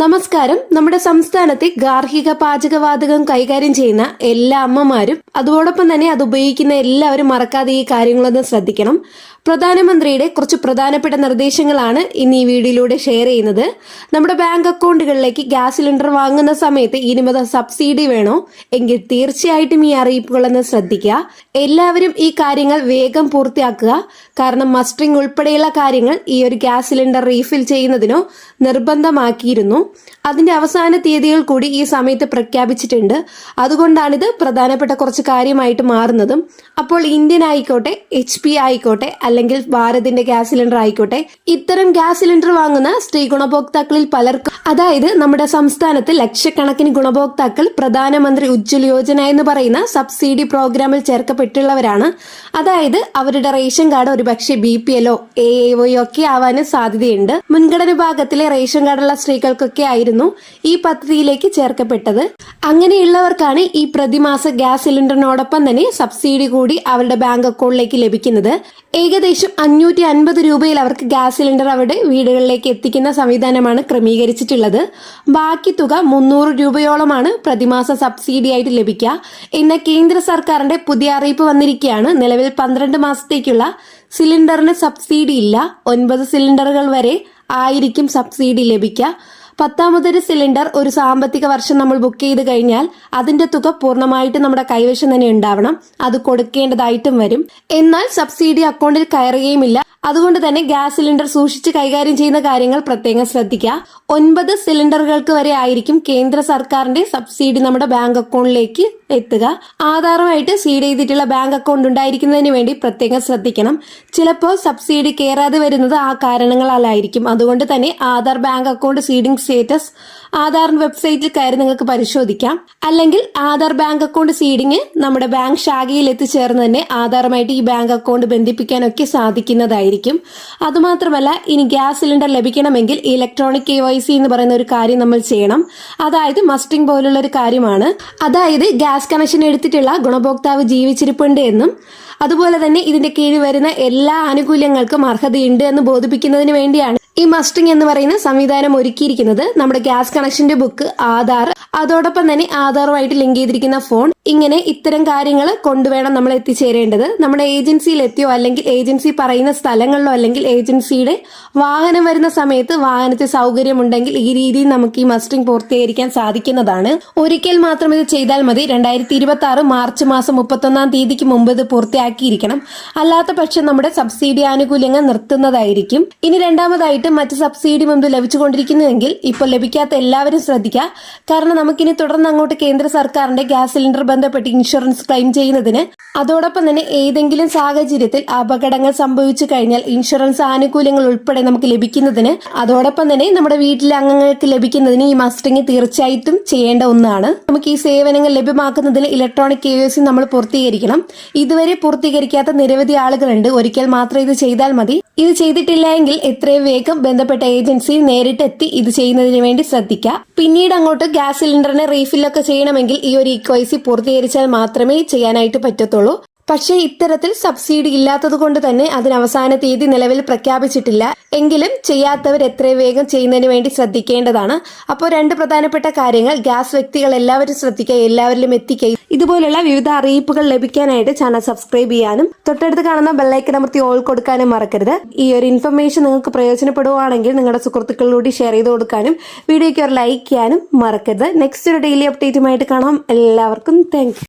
നമസ്കാരം. നമ്മുടെ സംസ്ഥാനത്തെ ഗാർഹിക പാചകവാതകം കൈകാര്യം ചെയ്യുന്ന എല്ലാ അമ്മമാരും അതോടൊപ്പം തന്നെ അത് ഉപയോഗിക്കുന്ന എല്ലാവരും മറക്കാതെ ഈ കാര്യങ്ങളൊന്ന് ശ്രദ്ധിക്കണം. പ്രധാനമന്ത്രിയുടെ കുറച്ച് പ്രധാനപ്പെട്ട നിർദ്ദേശങ്ങളാണ് ഇന്ന് ഈ വീഡിയോയിലൂടെ ഷെയർ ചെയ്യുന്നത്. നമ്മുടെ ബാങ്ക് അക്കൗണ്ടുകളിലേക്ക് ഗ്യാസ് സിലിണ്ടർ വാങ്ങുന്ന സമയത്ത് മുതൽ സബ്സിഡി വേണോ? എങ്കിൽ തീർച്ചയായിട്ടും ഈ അറിയിപ്പുകളൊന്ന് ശ്രദ്ധിക്കുക. എല്ലാവരും ഈ കാര്യങ്ങൾ വേഗം പൂർത്തിയാക്കുക. കാരണം മസ്റ്ററിംഗ് ഉൾപ്പെടെയുള്ള കാര്യങ്ങൾ ഈ ഒരു ഗ്യാസ് സിലിണ്ടർ റീഫിൽ ചെയ്യുന്നതിനോ നിർബന്ധമാക്കിയിരുന്നു. അതിന്റെ അവസാന തീയതികൾ കൂടി ഈ സമയത്ത് പ്രഖ്യാപിച്ചിട്ടുണ്ട്. അതുകൊണ്ടാണിത് പ്രധാനപ്പെട്ട കുറച്ച് കാര്യമായിട്ട് മാറുന്നതും. അപ്പോൾ ഇന്ത്യൻ ആയിക്കോട്ടെ എച്ച് പി ആയിക്കോട്ടെ അല്ലെങ്കിൽ ഭാരതിന്റെ ഗ്യാസ് സിലിണ്ടർ ആയിക്കോട്ടെ ഇത്തരം ഗ്യാസ് സിലിണ്ടർ വാങ്ങുന്ന സ്ത്രീ ഗുണഭോക്താക്കളിൽ പലർക്കും അതായത് നമ്മുടെ സംസ്ഥാനത്ത് ലക്ഷക്കണക്കിന് ഗുണഭോക്താക്കൾ പ്രധാനമന്ത്രി ഉജ്ജ്വൽ യോജന എന്ന് പറയുന്ന സബ്സിഡി പ്രോഗ്രാമിൽ ചേർക്കപ്പെട്ടുള്ളവരാണ് അതായത് അവരുടെ റേഷൻ കാർഡ് ഒരു പക്ഷേ ബി പി എല്ലോ എ ഒക്കെ ആവാനും സാധ്യതയുണ്ട്. മുൻഗണന വിഭാഗത്തിലെ റേഷൻ കാർഡുള്ള സ്ത്രീകൾക്കൊക്കെ ആയിരുന്നു ഈ പദ്ധതിയിലേക്ക് ചേർക്കപ്പെട്ടത്. അങ്ങനെയുള്ളവർക്കാണ് ഈ പ്രതിമാസ ഗ്യാസ് സിലിണ്ടറിനോടൊപ്പം തന്നെ സബ്സിഡി കൂടി അവരുടെ ബാങ്ക് അക്കൗണ്ടിലേക്ക് ലഭിക്കുന്നത്. ഏകദേശം അഞ്ഞൂറ്റി അൻപത് രൂപയിൽ അവർക്ക് ഗ്യാസ് സിലിണ്ടർ അവരുടെ വീടുകളിലേക്ക് എത്തിക്കുന്ന സംവിധാനമാണ് ക്രമീകരിച്ചിട്ടുള്ളത്. ബാക്കി തുക മുന്നൂറ് രൂപയോളമാണ് പ്രതിമാസ സബ്സിഡി ആയിട്ട് ലഭിക്കുക. എന്ന കേന്ദ്ര സർക്കാരിന്റെ പുതിയ അറിയിപ്പ് വന്നിരിക്കുകയാണ്. നിലവിൽ പന്ത്രണ്ട് മാസത്തേക്കുള്ള സിലിണ്ടറിന് സബ്സിഡി ഇല്ല. ഒൻപത് സിലിണ്ടറുകൾ വരെ ആയിരിക്കും സബ്സിഡി ലഭിക്കുക. പത്താമതൊരു സിലിണ്ടർ ഒരു സാമ്പത്തിക വർഷം നമ്മൾ ബുക്ക് ചെയ്ത് കഴിഞ്ഞാൽ അതിന്റെ തുക പൂർണമായിട്ട് നമ്മുടെ കൈവശം തന്നെ ഉണ്ടാവണം. അത് കൊടുക്കേണ്ടതായിട്ടും വരും. എന്നാൽ സബ്സിഡി അക്കൗണ്ടിൽ കയറുകയുമില്ല. അതുകൊണ്ട് തന്നെ ഗ്യാസ് സിലിണ്ടർ സൂക്ഷിച്ച് കൈകാര്യം ചെയ്യുന്ന കാര്യങ്ങൾ പ്രത്യേകം ശ്രദ്ധിക്കുക. ഒൻപത് സിലിണ്ടറുകൾക്ക് വരെ ആയിരിക്കും കേന്ദ്ര സർക്കാരിന്റെ സബ്സിഡി നമ്മുടെ ബാങ്ക് അക്കൗണ്ടിലേക്ക് എത്തുക. ആധാറുമായിട്ട് സീഡ് ചെയ്തിട്ടുള്ള ബാങ്ക് അക്കൗണ്ട് ഉണ്ടായിരിക്കുന്നതിന് വേണ്ടി പ്രത്യേകം ശ്രദ്ധിക്കണം. ചിലപ്പോൾ സബ്സിഡി കയറാതെ വരുന്നത് ആ കാരണങ്ങളാലായിരിക്കും. അതുകൊണ്ട് തന്നെ Aadhaar bank account seeding status ആധാറിന്റെ വെബ്സൈറ്റിൽ കയറി നിങ്ങൾക്ക് പരിശോധിക്കാം. അല്ലെങ്കിൽ ആധാർ ബാങ്ക് അക്കൗണ്ട് സീഡിങ് നമ്മുടെ ബാങ്ക് ശാഖയിൽ എത്തിച്ചേർന്ന് തന്നെ ആധാറുമായിട്ട് ഈ ബാങ്ക് അക്കൗണ്ട് ബന്ധിപ്പിക്കാനൊക്കെ സാധിക്കുന്നതായിരിക്കും. അതുമാത്രമല്ല ഇനി ഗ്യാസ് സിലിണ്ടർ ലഭിക്കണമെങ്കിൽ ഇലക്ട്രോണിക് കെ വൈ സി എന്ന് പറയുന്ന ഒരു കാര്യം നമ്മൾ ചെയ്യണം. അതായത് മസ്റ്റിംഗ് പോലുള്ള ഒരു കാര്യമാണ്. അതായത് ഗ്യാസ് കണക്ഷൻ എടുത്തിട്ടുള്ള ഗുണഭോക്താവ് ജീവിച്ചിരിപ്പുണ്ട് എന്നും അതുപോലെ തന്നെ ഇതിന്റെ കീഴിൽ വരുന്ന എല്ലാ ആനുകൂല്യങ്ങൾക്കും അർഹതയുണ്ട് എന്ന് ബോധിപ്പിക്കുന്നതിന് വേണ്ടിയാണ് ഈ മസ്റ്റിംഗ് എന്ന് പറയുന്ന സംവിധാനം ഒരുക്കിയിരിക്കുന്നത് നമ്മുടെ ഗ്യാസ് കണക്ഷന്റെ ബുക്ക് ആധാർ അതോടൊപ്പം തന്നെ ആധാറുമായിട്ട് ലിങ്ക് ചെയ്തിരിക്കുന്ന ഫോൺ ഇങ്ങനെ ഇത്തരം കാര്യങ്ങൾ കൊണ്ടുവേണം നമ്മൾ എത്തിച്ചേരേണ്ടത്. നമ്മുടെ ഏജൻസിയിൽ എത്തിയോ അല്ലെങ്കിൽ ഏജൻസി പറയുന്ന സ്ഥലങ്ങളിലോ അല്ലെങ്കിൽ ഏജൻസിയുടെ വാഹനം വരുന്ന സമയത്ത് വാഹനത്തിൽ സൗകര്യമുണ്ടെങ്കിൽ ഈ രീതിയിൽ നമുക്ക് ഈ മസ്റ്റിംഗ് പൂർത്തീകരിക്കാൻ സാധിക്കുന്നതാണ്. ഒരിക്കൽ മാത്രം ഇത് ചെയ്താൽ മതി. രണ്ടായിരത്തി ഇരുപത്തി ആറ് മാർച്ച് മാസം മുപ്പത്തൊന്നാം തീയതിക്ക് മുമ്പ് ഇത് പൂർത്തിയാക്കിയിരിക്കണം. അല്ലാത്ത പക്ഷം നമ്മുടെ സബ്സിഡി ആനുകൂല്യങ്ങൾ നിർത്തുന്നതായിരിക്കും. ഇനി രണ്ടാമതായിട്ട് മറ്റ് സബ്സിഡി മുമ്പ് ലഭിച്ചുകൊണ്ടിരിക്കുന്നുവെങ്കിൽ ഇപ്പോൾ ലഭിക്കാത്ത എല്ലാവരും ശ്രദ്ധിക്കുക. കാരണം നമുക്കിനി തുടർന്ന് അങ്ങോട്ട് കേന്ദ്ര സർക്കാരിന്റെ ഗ്യാസ് സിലിണ്ടർ ബന്ധപ്പെട്ട് ഇൻഷുറൻസ് ക്ലെയിം ചെയ്യുന്നതിന് അതോടൊപ്പം തന്നെ ഏതെങ്കിലും സാഹചര്യത്തിൽ അപകടങ്ങൾ സംഭവിച്ചു കഴിഞ്ഞാൽ ഇൻഷുറൻസ് ആനുകൂല്യങ്ങൾ ഉൾപ്പെടെ നമുക്ക് ലഭിക്കുന്നതിന് അതോടൊപ്പം തന്നെ നമ്മുടെ വീട്ടിലെ അംഗങ്ങൾക്ക് ലഭിക്കുന്നതിന് ഈ മസ്റ്റിംഗ് തീർച്ചയായിട്ടും ചെയ്യേണ്ട ഒന്നാണ്. നമുക്ക് ഈ സേവനങ്ങൾ ലഭ്യമാക്കുന്നതിന് ഇലക്ട്രോണിക് കെ നമ്മൾ പൂർത്തീകരിക്കണം. ഇതുവരെ പൂർത്തീകരിക്കാത്ത നിരവധി ആളുകളുണ്ട്. ഒരിക്കൽ മാത്രം ഇത് ചെയ്താൽ മതി. ഇത് ചെയ്തിട്ടില്ല എങ്കിൽ എത്രയും വേഗം ബന്ധപ്പെട്ട ഏജൻസി നേരിട്ടെത്തി ഇത് ചെയ്യുന്നതിന് വേണ്ടി ശ്രദ്ധിക്കുക പിന്നീട് അങ്ങോട്ട് ഗ്യാസ് സിലിണ്ടറിനെ റീഫില്ലൊക്കെ ചെയ്യണമെങ്കിൽ ഈ ഒരു ഇക്വൈസി പൂർത്തീകരിച്ചാൽ മാത്രമേ ചെയ്യാനായിട്ട് പറ്റത്തുള്ളൂ. പക്ഷേ ഇത്തരത്തിൽ സബ്സിഡി ഇല്ലാത്തതുകൊണ്ട് തന്നെ അതിന് അവസാന തീയതി നിലവിൽ പ്രഖ്യാപിച്ചിട്ടില്ല. എങ്കിലും ചെയ്യാത്തവർ എത്രയും വേഗം ചെയ്യുന്നതിന് വേണ്ടി ശ്രദ്ധിക്കേണ്ടതാണ്. അപ്പോൾ രണ്ട് പ്രധാനപ്പെട്ട കാര്യങ്ങൾ ഗ്യാസ് വ്യക്തികൾ എല്ലാവരും ശ്രദ്ധിക്കുക എല്ലാവരിലും എത്തിക്കുക. ഇതുപോലുള്ള വിവിധ അറിയിപ്പുകൾ ലഭിക്കാനായിട്ട് ചാനൽ സബ്സ്ക്രൈബ് ചെയ്യാനും തൊട്ടടുത്ത് കാണുന്ന ബെല്ലൈക്കൻ അമർത്തി ഓൾ കൊടുക്കാനും മറക്കരുത്. ഈ ഒരു ഇൻഫർമേഷൻ നിങ്ങൾക്ക് പ്രയോജനപ്പെടുവാണെങ്കിൽ നിങ്ങളുടെ സുഹൃത്തുക്കളിലൂടെ ഷെയർ ചെയ്ത് കൊടുക്കാനും വീഡിയോയ്ക്ക് ഒരു ലൈക്ക് ചെയ്യാനും മറക്കരുത്. നെക്സ്റ്റ് ഒരു ഡെയിലി അപ്ഡേറ്റുമായിട്ട് കാണാം. എല്ലാവർക്കും താങ്ക്